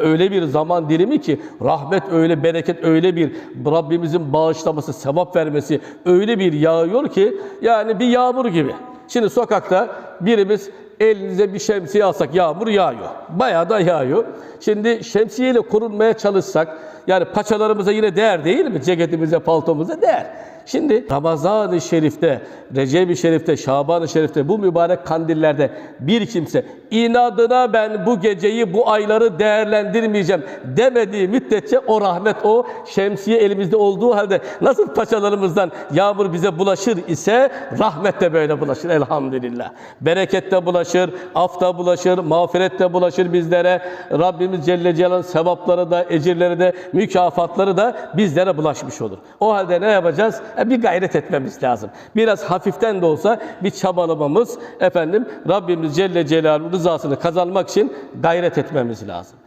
Öyle bir zaman dilimi ki rahmet öyle, bereket öyle bir Rabbimizin bağışlaması, sevap vermesi öyle bir yağıyor ki yani bir yağmur gibi. Şimdi sokakta birimiz elinize bir şemsiye alsak yağmur yağıyor. Bayağı da yağıyor. Şimdi şemsiyeyle korunmaya çalışsak yani paçalarımıza yine değer değil mi? Ceketimize, paltomuza değer. Şimdi Ramazan-ı Şerif'te, Recep-i Şerif'te, Şaban-ı Şerif'te bu mübarek kandillerde bir kimse inadına ben bu geceyi, bu ayları değerlendirmeyeceğim demediği müddetçe o rahmet, o şemsiye elimizde olduğu halde nasıl paçalarımızdan yağmur bize bulaşır ise rahmet de böyle bulaşır elhamdülillah. Bereket de bulaşır, af da bulaşır, mağfiret de bulaşır bizlere. Rabbimiz Celle Celal'ın sevapları da, ecirleri de, mükafatları da bizlere bulaşmış olur. O halde ne yapacağız? E, bir gayret etmemiz lazım. Biraz hafiften de olsa bir çabalamamız efendim Rabbimiz Celle Celaluhu rızasını kazanmak için gayret etmemiz lazım.